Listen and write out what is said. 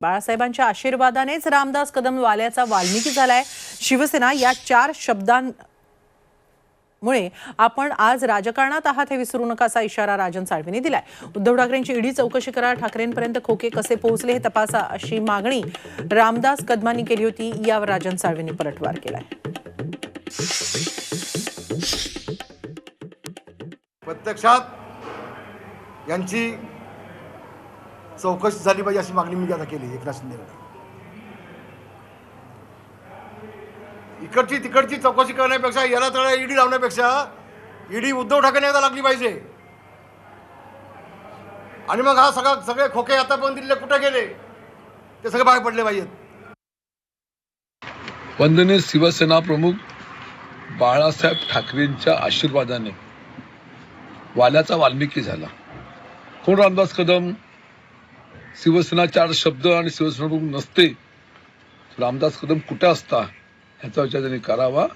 बाळासाहेबांच्या आशीर्वादानेच रामदास कदम वाल्याचा वाल्मिकी झालाय. शिवसेना या चार शब्दांमुळे आपण आज राजकारणात आहात हे विसरू नका असा इशारा राजन साळवींनी दिलाय. उद्धव ठाकरेंची ईडी चौकशी करा ठाकरेंपर्यंत खोके कसे पोहोचले हे तपासा अशी मागणी रामदास कदमांनी केली होती यावर राजन साळवींनी पलटवार केलाय. प्रत्यक्षात यांची चौकशी झाली पाहिजे अशी मागणी मी आता केली एकनाथ शिंदेकडे इकडची तिकडची चौकशी करण्यापेक्षा याला तळा ईडी लावण्यापेक्षा ईडी उद्धव ठाकरे आता लागली पाहिजे. आणि मग हा सगळा सगळे खोके आतापर्यंत दिले कुठे गेले? ते सगळे बाहेर पडले पाहिजेत. वंदनीय शिवसेना प्रमुख बाळासाहेब ठाकरेंच्या आशीर्वादाने वाल्याचा वाल्मिकी झाला. कोण रामदास कदम? शिवसेना चार शब्द आणि शिवसेना प्रमुख नसते. रामदास कदम कुठे असता? ह्याचा विचार त्यांनी करावा.